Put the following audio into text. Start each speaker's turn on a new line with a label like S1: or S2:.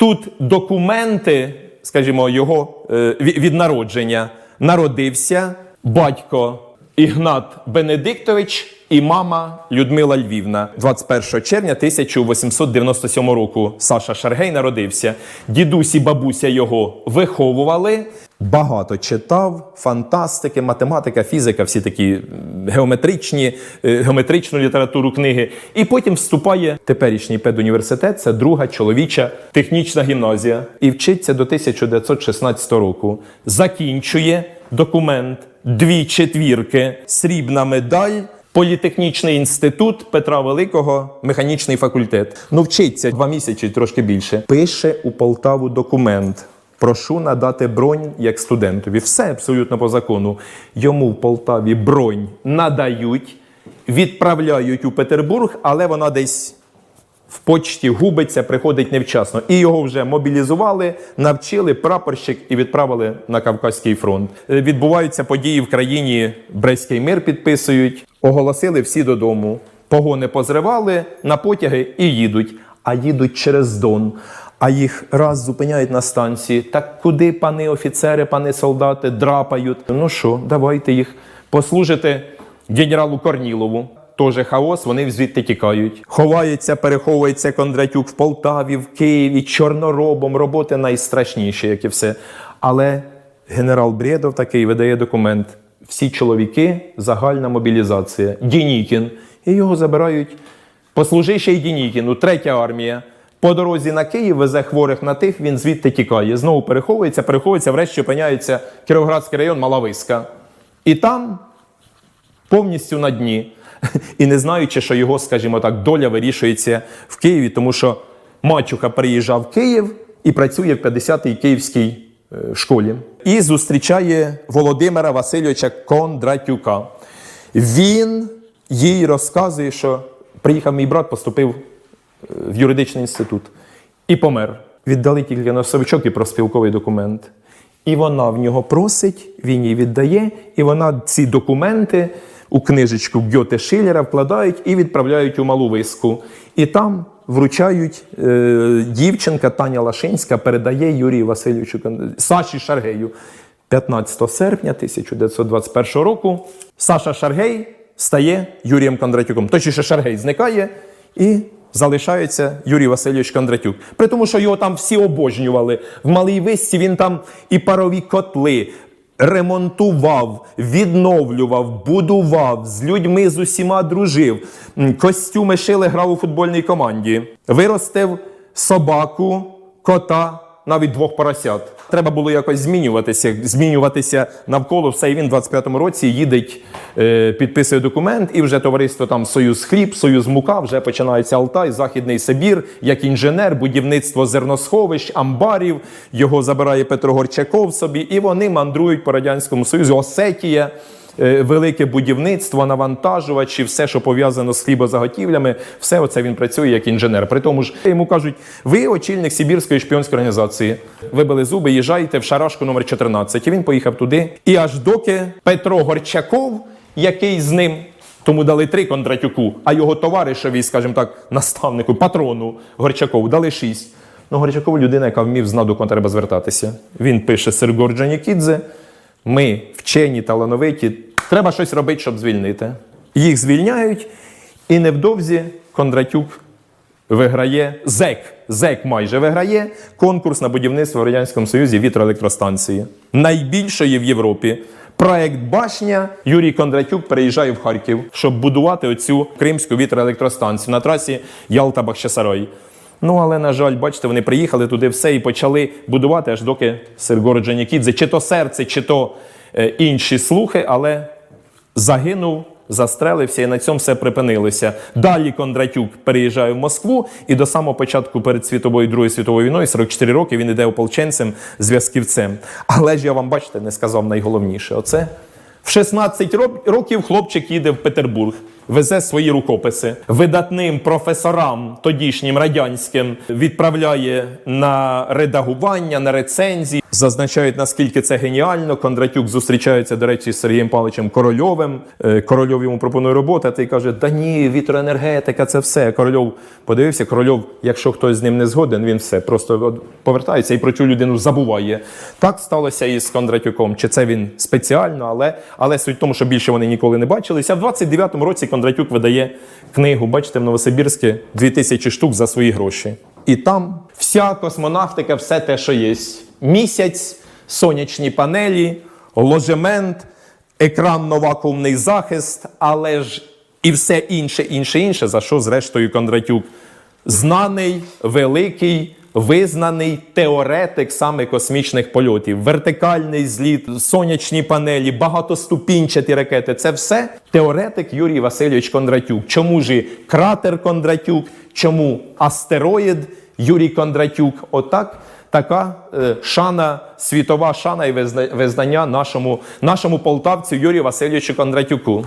S1: Тут документи, скажімо, його е, від народження. Народився батько Ігнат Бенедиктович і мама Людмила Львівна. 21 червня 1897 року Саша Шаргей народився. Дідусь і бабуся його виховували. Багато читав, фантастики, математика, фізика, всі такі геометричні, е, геометричну літературу книги. І потім вступає теперішній педуніверситет, це друга чоловіча технічна гімназія. І вчиться до 1916 року. Закінчує документ, дві четвірки, срібна медаль. Політехнічний інститут Петра Великого, механічний факультет. Ну, вчиться два місяці, трошки більше. Пише у Полтаву документ. Прошу надати бронь як студентові. Все абсолютно по закону. Йому в Полтаві бронь надають, відправляють у Петербург, але вона десь в почті губиться, приходить невчасно. І його вже мобілізували, навчили прапорщик і відправили на Кавказький фронт. Е, Відбуваються події в країні. Брестський мир підписують, оголосили всі додому. Погони позривали на потяги і їдуть. А їдуть через Дон. А їх раз зупиняють на станції. Так куди, пани офіцери, пани солдати, драпають? Ну що, давайте їх послужите генералу Корнілову. Тоже хаос, вони звідти тікають. Ховається, переховується Кондратюк в Полтаві, в Києві, чорноробом. Роботи найстрашніші, як і все. Але генерал Бредов такий видає документ. Всі чоловіки, загальна мобілізація. Дінікін. І його забирають. Послужи ще й Дінікіну, третя армія. По дорозі на Київ везе хворих на тих, він звідти тікає. Знову переховується, переховується, врешті опиняється Кіровоградський район Малависька. І там повністю на дні. І не знаючи, що його, скажімо так, доля вирішується в Києві, тому що Мачуха приїжджав в Київ і працює в 50-й київській е, школі. І зустрічає Володимира Васильовича Кондратюка. Він їй розказує, що приїхав мій брат, поступив в юридичний інститут і помер. Віддали тільки носовичок і профспілковий документ. І вона в нього просить, він їй віддає, і вона ці документи у книжечку Гьоте Шиллера вкладають і відправляють у малу виску. І там вручають е, дівчинка Таня Лашинська передає Юрію Васильовичу Саші Шаргею. 15 серпня 1921 року Саша Шаргей стає Юрієм Кондратюком. Точніше, Шаргей зникає і залишається Юрій Васильович Кондратюк. При тому, що його там всі обожнювали. В малій висці він там і парові котли. Ремонтував, відновлював, будував, з людьми з усіма дружив. Костюми шили, грав у футбольній команді. Виростив собаку, кота, навіть двох поросят. Треба було якось змінюватися, змінюватися навколо все. І він в 25-му році їдеть, е, підписує документ, і вже товариство там Союз Хліб, Союз Мука, вже починається Алтай, Західний Сибір, як інженер, будівництво зерносховищ, амбарів. Його забирає Петро Горчаков собі, і вони мандрують по радянському Союзу. Осетія. Е, Велике будівництво, навантажувачі, все, що пов'язано з хлібозаготівлями, все оце він працює як інженер. При тому ж йому кажуть, ви очільник Сибірської шпіонської організації. Вибили зуби, їжджайте в шарашку номер 14. І він поїхав туди. І аж доки Петро Горчаков, який з ним. Тому дали три Кондратюку, а його товаришеві, скажімо так, наставнику, патрону Горчакову дали шість. Ну, Горчаков людина, яка вмів знав, до кого треба звертатися. Він пише Сергор Джанікідзе. Ми вчені, талановиті. Треба щось робити, щоб звільнити. Їх звільняють, і невдовзі Кондратюк виграє ЗЕК. ЗЕК майже виграє конкурс на будівництво в Радянському Союзі вітроелектростанції. Найбільшої в Європі. Проект Башня Юрій Кондратюк переїжджає в Харків, щоб будувати оцю кримську вітроелектростанцію на трасі Ялта-Бахчисарай. Ну, але, на жаль, бачите, вони приїхали туди все і почали будувати, аж доки Сергор Джанікідзе, чи то серце, чи то е, інші слухи, але загинув, застрелився, і на цьому все припинилося. Далі Кондратюк переїжджає в Москву, і до самого початку перед світовою Другою світовою війною, 44 роки, він іде ополченцем, зв'язківцем. Але ж я вам бачите, не сказав найголовніше. Оце в 16 років хлопчик їде в Петербург, везе свої рукописи. Видатним професорам, тодішнім радянським, відправляє на редагування, на рецензії. Зазначають, наскільки це геніально. Кондратюк зустрічається, до речі, з Сергієм Павловичем Корольовим. Е, Корольов йому пропонує роботу, а той каже: Да ні, вітроенергетика, це все. Корольов подивився. Корольов, якщо хтось з ним не згоден, він все просто повертається і про цю людину забуває. Так сталося і з Кондратюком. Чи це він спеціально, але, але суть в тому, що більше вони ніколи не бачилися. В 29-му році Кондратюк видає книгу, бачите, в Новосибірське 2000 штук за свої гроші. І там вся космонавтика, все те, що є. Місяць, сонячні панелі, ложемент, екранно-вакуумний захист, але ж і все інше, інше, інше, за що, зрештою, Кондратюк знаний, великий, визнаний теоретик саме космічних польотів. Вертикальний зліт, сонячні панелі, багатоступінчаті ракети це все теоретик Юрій Васильович Кондратюк. Чому ж кратер Кондратюк? Чому астероїд Юрій Кондратюк? Отак. Така е, шана, світова шана і визна- визнання нашому, нашому полтавцю Юрію Васильовичу Кондратюку.